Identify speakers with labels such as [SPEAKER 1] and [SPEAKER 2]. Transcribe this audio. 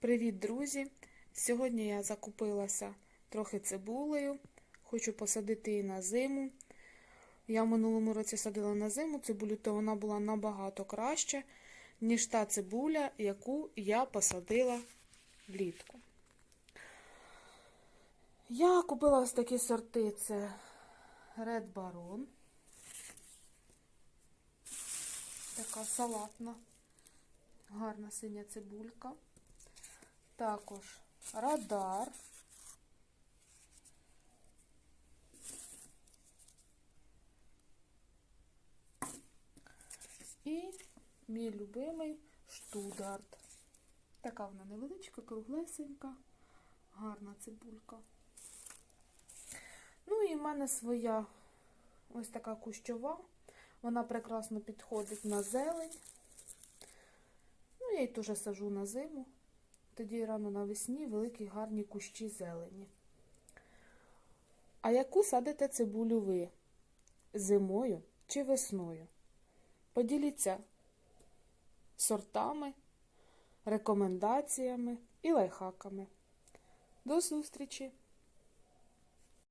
[SPEAKER 1] Привіт, друзі! Сьогодні я закупилася трохи цибулею. Хочу посадити її на зиму. Я в минулому році садила на зиму цибулю, то вона була набагато краще, ніж та цибуля, яку я посадила влітку. Я купила ось такі сорти: це Red Baron. Така салатна, гарна синя цибулька. Також радар. І мій любимий штударт. Така вона невеличка, круглесенька, гарна цибулька. Ну і в мене своя ось така кущова. Вона прекрасно підходить на зелень. Ну, я її теж сажу на зиму. Тоді рано навесні великі гарні кущі зелені. А яку садите цибулю ви? Зимою чи весною? Поділіться сортами, рекомендаціями і лайхаками. До зустрічі!